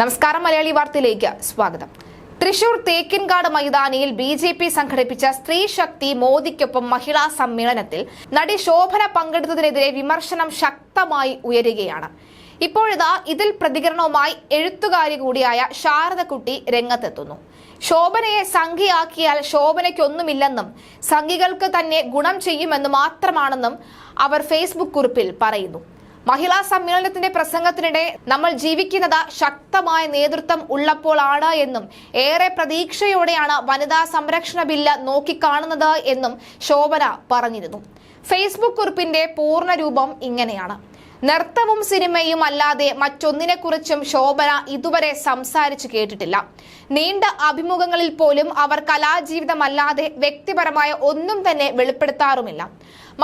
നമസ്കാരം മലയാളി വാർത്തയിലേക്ക് സ്വാഗതം. തൃശൂർ തേക്കിൻകാട് മൈതാനിയിൽ ബി ജെ പി സംഘടിപ്പിച്ച സ്ത്രീ ശക്തി മോദിക്കൊപ്പം മഹിളാ സമ്മേളനത്തിൽ നടി ശോഭന പങ്കെടുത്തതിനെതിരെ വിമർശനം ശക്തമായി ഉയരുകയാണ്. ഇപ്പോഴിതാ ഇതിൽ പ്രതികരണവുമായി എഴുത്തുകാരി കൂടിയായ ശാരദക്കുട്ടി രംഗത്തെത്തുന്നു. ശോഭനയെ സംഘിയാക്കിയാൽ ശോഭനയ്ക്കൊന്നുമില്ലെന്നും സംഘികൾക്ക് തന്നെ ഗുണം ചെയ്യുമെന്ന് മാത്രമാണെന്നും അവർ ഫേസ്ബുക്ക് കുറിപ്പിൽ പറയുന്നു. മഹിളാ സമ്മേളനത്തിന്റെ പ്രസംഗത്തിനിടെ നമ്മൾ ജീവിക്കുന്നത് ശക്തമായ നേതൃത്വം ഉള്ളപ്പോഴാണ് എന്നും ഏറെ പ്രതീക്ഷയോടെയാണ് വനിതാ സംരക്ഷണ ബില്ല് നോക്കിക്കാണുന്നത് എന്നും ശോഭന പറഞ്ഞിരുന്നു. ഫേസ്ബുക്ക് കുറിപ്പിന്റെ പൂർണ രൂപം ഇങ്ങനെയാണ്. നൃത്തവും സിനിമയും അല്ലാതെ മറ്റൊന്നിനെക്കുറിച്ചും ശോഭന ഇതുവരെ സംസാരിച്ചു കേട്ടിട്ടില്ല. നീണ്ട അഭിമുഖങ്ങളിൽ പോലും അവർ കലാജീവിതമല്ലാതെ വ്യക്തിപരമായ ഒന്നും തന്നെ വെളിപ്പെടുത്താറുമില്ല.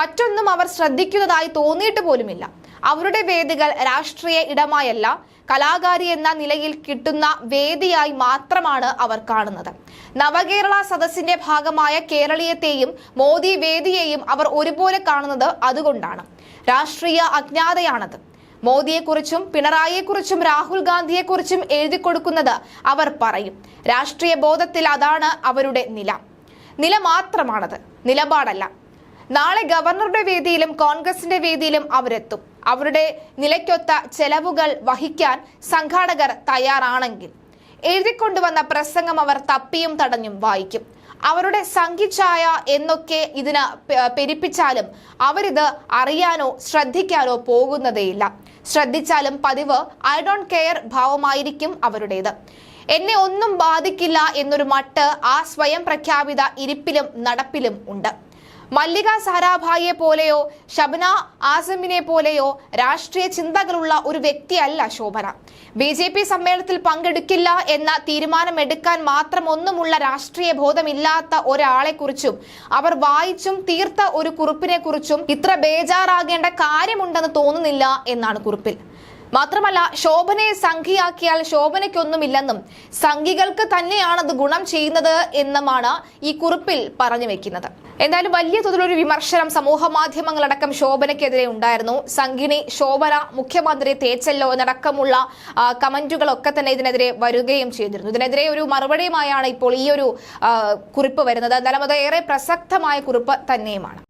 മറ്റൊന്നും അവർ ശ്രദ്ധിക്കുന്നതായി തോന്നിയിട്ട് പോലുമില്ല. അവരുടെ വേദികൾ രാഷ്ട്രീയ ഇടമായല്ല കലാകാരി എന്ന നിലയിൽ കിട്ടുന്ന വേദിയായി മാത്രമാണ് അവർ കാണുന്നത്. നവകേരള സദസ്സിന്റെ ഭാഗമായ കേരളീയത്തെയും മോദി വേദിയെയും അവർ ഒരുപോലെ കാണുന്നത് അതുകൊണ്ടാണ്. രാഷ്ട്രീയ അജ്ഞാതയാണത്. മോദിയെക്കുറിച്ചും പിണറായിയെക്കുറിച്ചും രാഹുൽ ഗാന്ധിയെക്കുറിച്ചും എഴുതി കൊടുക്കുന്നത് അവർ പറയും. രാഷ്ട്രീയ ബോധത്തിൽ അതാണ് അവരുടെ നില. നില മാത്രമാണത്. നിലപാടല്ല. നാളെ ഗവർണറുടെ വേദിയിലും കോൺഗ്രസിന്റെ വേദിയിലും അവരെത്തും. അവരുടെ നിലയ്ക്കൊത്ത ചെലവുകൾ വഹിക്കാൻ സംഘാടകർ തയ്യാറാണെങ്കിൽ എഴുതിക്കൊണ്ടുവന്ന പ്രസംഗം അവർ തപ്പിയും തടഞ്ഞും വായിക്കും. അവരുടെ സംഘിച്ചായ എന്നൊക്കെ ഇതിന് പെരുപ്പിച്ചാലും അവരിത് അറിയാനോ ശ്രദ്ധിക്കാനോ പോകുന്നതേയില്ല. ശ്രദ്ധിച്ചാലും പതിവ് ഐ ഡോണ്ട് കെയർ ഭാവമായിരിക്കും അവരുടേത്. എന്നെ ഒന്നും ബാധിക്കില്ല എന്നൊരു മട്ട് ആ സ്വയം പ്രഖ്യാപിത ഇരിപ്പിലും നടപ്പിലും ഉണ്ട്. മല്ലിക സഹരാഭായിയെ പോലെയോ ഷബ്ന ആസമിനെ പോലെയോ രാഷ്ട്രീയ ചിന്തകളുള്ള ഒരു വ്യക്തിയല്ല ശോഭന. ബി ജെ പി സമ്മേളനത്തിൽ പങ്കെടുക്കില്ല എന്ന തീരുമാനമെടുക്കാൻ മാത്രം ഒന്നുമുള്ള രാഷ്ട്രീയ ബോധമില്ലാത്ത ഒരാളെക്കുറിച്ചും അവർ വായിച്ചും തീർത്ത ഒരു കുറിപ്പിനെക്കുറിച്ചും ഇത്ര ബേജാറാകേണ്ട കാര്യമുണ്ടെന്ന് തോന്നുന്നില്ല എന്നാണ് കുറിപ്പിൽ. മാത്രമല്ല ശോഭനയെ സംഘിയാക്കിയാൽ ശോഭനയ്ക്കൊന്നുമില്ലെന്നും സംഘികൾക്ക് തന്നെയാണത് ഗുണം ചെയ്യുന്നത് എന്നുമാണ് ഈ കുറിപ്പിൽ പറഞ്ഞു വെക്കുന്നത്. എന്തായാലും വലിയ തോതിലൊരു വിമർശനം സമൂഹ മാധ്യമങ്ങളടക്കം ശോഭനയ്ക്കെതിരെ ഉണ്ടായിരുന്നു. സംഘിണി ശോഭന മുഖ്യമന്ത്രി തേച്ചല്ലോ എന്നടക്കമുള്ള കമന്റുകളൊക്കെ തന്നെ ഇതിനെതിരെ വരികയും ചെയ്തിരുന്നു. ഇതിനെതിരെ ഒരു മറുപടിയുമായാണ് ഇപ്പോൾ ഈ ഒരു കുറിപ്പ് വരുന്നത്. എന്തായാലും അത് ഏറെ പ്രസക്തമായ കുറിപ്പ് തന്നെയുമാണ്.